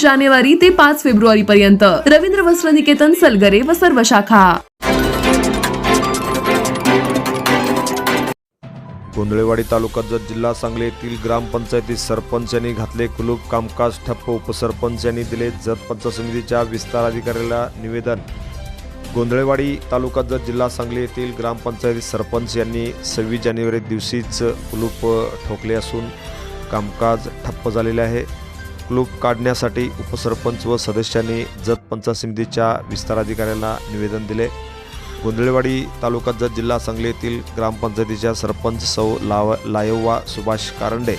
जानेवारी ते पाच फेब्रुवारी पर्यंत रवींद्र वस्त्र निकेतन सलगरे व सर्व शाखा. गोंधळेवाडी तालुका जत जिल्हा सांगली येथील ग्रामपंचायतीत सरपंचांनी घातले कुलूप कामकाज ठप्प उपसरपंचांनी दिले जत पंचायत समितीच्या विस्तार अधिकाऱ्याला निवेदन. गोंधळेवाडी तालुका जत जिल्हा सांगली येथील ग्रामपंचायतीत सरपंच यांनी सव्वीस जानेवारी दिवशीच कुलूप ठोकले असून कामकाज ठप्प झालेले आहे. कुलूप काढण्यासाठी उपसरपंच व सदस्यांनी जत पंचायत समितीच्या विस्ताराधिकाऱ्यांना निवेदन दिले. गोंधळेवाडी तालुका जत जिल्हा सांगली येथील ग्रामपंचायतीच्या सरपंच सौ लाव लायव्वा सुभाष कारंडे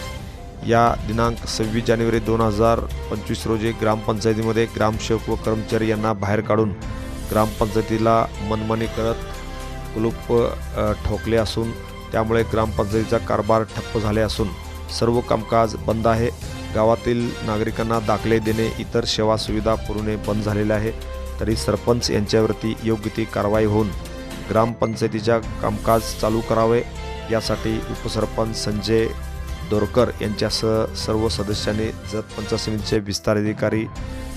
या दिनांक सव्वीस जानेवारी दोन हजार पंचवीस रोजी ग्रामपंचायतीमध्ये ग्रामसेवक व कर्मचारी यांना बाहेर काढून ग्रामपंचायतीला मनमानी करत कुलूप ठोकले असून त्यामुळे ग्रामपंचायतीचा कारभार ठप्प झाले असून सर्व कामकाज बंद आहे. गावातील नागरिकांना दाखले देणे इतर सेवा सुविधा पुरवणे बंद झालेले आहे. तरी सरपंच यांच्यावरती योग्य ती कारवाई होऊन ग्रामपंचायतीच्या कामकाज चालू करावे. यासाठी उपसरपंच संजय दोरकर यांच्यासह सर्व सदस्यांनी जत पंचायत समितीचे विस्तार अधिकारी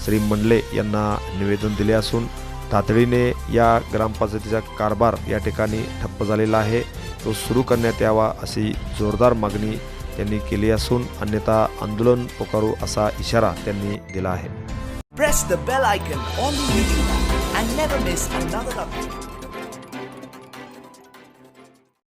श्री मंडले यांना निवेदन दिले असून तातडीने या ग्रामपंचायतीचा कारभार या ठिकाणी ठप्प झालेला आहे. तो सुरू करण्यात यावा अशी जोरदार मागणी त्यांनी केली असून अन्यथा आंदोलन पुकारू असा इशारा त्यांनी दिला आहे.